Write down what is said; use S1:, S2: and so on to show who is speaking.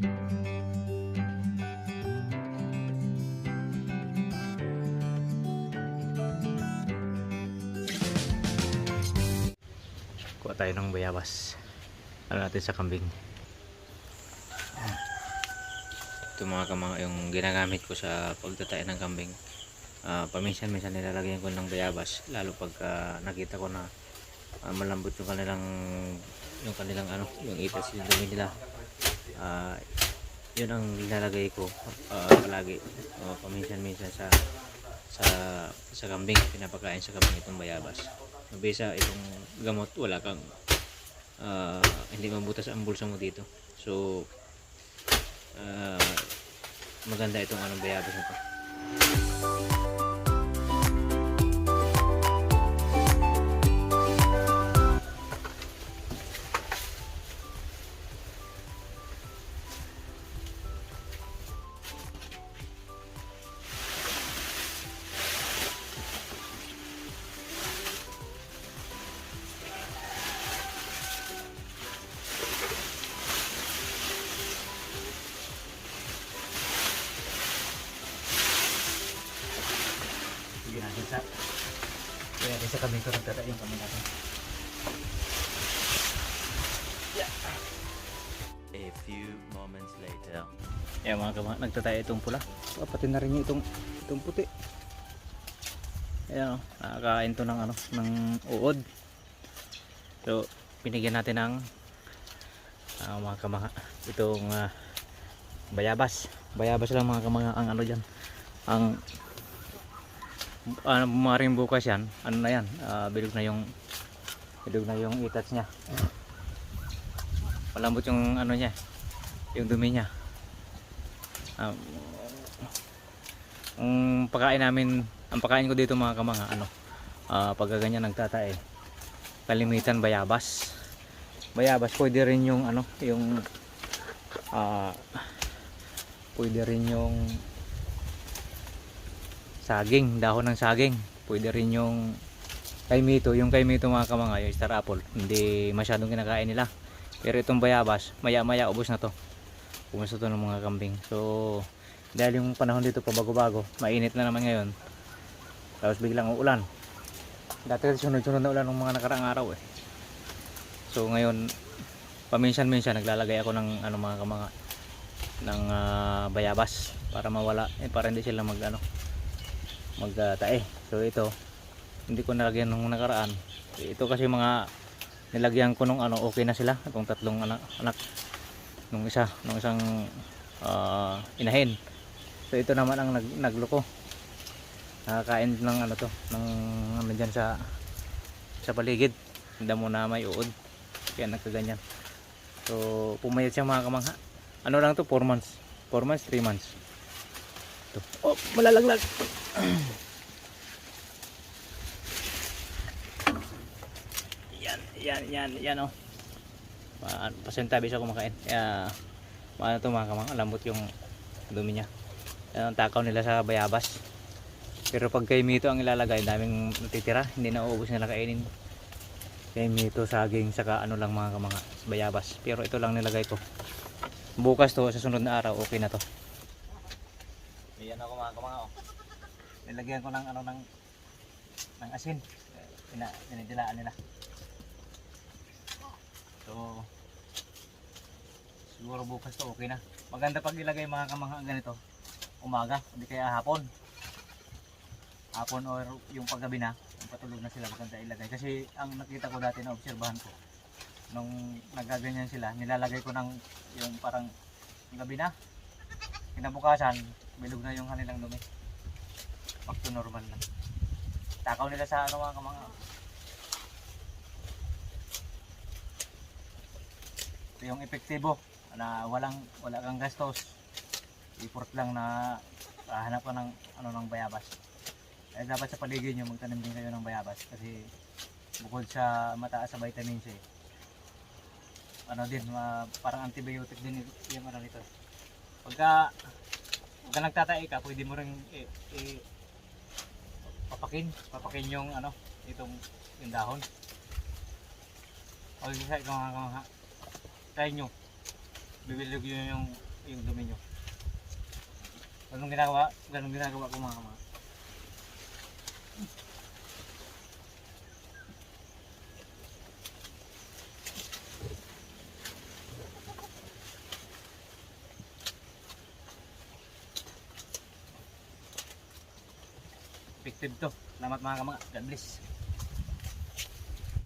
S1: Kuha tayo ng bayabas. Ano natin sa kambing. Ito mga kamang yung ginagamit ko sa pagtatay ng kambing. Ah, paminsan-minsan nilalagyan ko ng bayabas lalo pag ah, nakita ko na ah, malambot yung kanilang yung kanilang ano, yung itas yung dumi nila. Ah, yun ang nilalagay ko ah, palagi. Ah, paminsan-minsan sa sa sa kambing pinapakain sa kambing itong bayabas. Mabisa itong gamot wala kang ah, hindi mabutas ang bulsa mo dito. So ah, maganda itong anong bayabas na to sige natin sa kaya rin sa kambing ko nagtatay yung natin
S2: A few moments later.
S1: Ayan mga kamang nagtatay itong pula. Oh, pati na rin yung itong itong puti. Ayan oh, nakakain to ng ano, ng uod. So, binigyan natin ng ah, mga kamanga itong ah, bayabas. Bayabas lang mga kamanga ang ano diyan. Ang ano maring bukas yan, ano na yan, ah, bilog na yung bilog na yung itats niya. Malambot yung ano niya, yung dumi niya. Um, ang pagkain namin, ang pagkain ko dito mga kamanga, ano, ah pagka ganyan nagtatae, kalimitan bayabas. Bayabas, pwede rin yung ano, yung, ah, pwede rin yung saging, dahon ng saging. Pwede rin yung kaimito, yung kaimito mga kamanga, yung star apple, hindi masyadong kinakain nila. Pero itong bayabas, maya maya ubos na to. Ubos to ng mga kambing. So, dahil yung panahon dito pabago-bago, mainit na naman ngayon. Tapos biglang uulan. Dati kasi sunod-sunod na ulan ng mga nakaraang araw eh. So ngayon, paminsan-minsan naglalagay ako ng ano mga kamanga ng ah, bayabas para mawala eh, para hindi sila mag ano magtae. so ito hindi ko nalagyan nung nakaraan. Ito kasi mga nilagyan ko nung ano okay na sila itong tatlong anak, anak nung isa nung isang ah, inahin. So ito naman ang nag, nagloko nakakain ng ano to ng ano dyan sa sa paligid. Hindi mo na may uod kaya nagkaganyan. So pumayat siya mga kamangha. Ano lang to 4 months. 4 months 3 months to. oh malalaglag. Yan yan yan yan oh. Pa- pasintabi siya kumakain. Kaya ano to mga kamang lambot yung dumi niya. Yan ang takaw nila sa bayabas. Pero pag kay mito ang ilalagay daming natitira hindi na uubos nila kainin. Kay mito saging saka ano lang mga kamanga bayabas. Pero ito lang nilagay ko. Bukas to sa sunod na araw okay na to yan ako mga kamanga oh. nilagyan ko ng ano ng ng asin Pina, pinidilaan nila So, siguro bukas to okay na. Maganda pag ilagay mga kamangha ganito. Umaga, hindi kaya hapon. Hapon or yung paggabi na, yung patulog na sila maganda ilagay. Kasi ang nakita ko dati na obserbahan ko, nung nagaganyan sila, nilalagay ko ng yung parang gabi na. Kinabukasan, bilog na yung kanilang dumi. Back to normal na. Takaw nila sa ano mga kamangha. ito yung epektibo na walang wala kang gastos effort lang na hanap ka ng ano ng bayabas eh dapat sa paligid nyo magtanim din kayo ng bayabas kasi bukod sa mataas sa vitamin C ano din ma, parang antibiotic din yung ano nito pagka pagka nagtatae ka pwede mo rin i, i- papakin papakin yung ano itong yung dahon o isa ikaw nga nga try nyo bibilog yun yung yung dumi nyo. Ganun ginagawa, ganun ginagawa ko mga kama. Effective to. Salamat mga kama. God bless.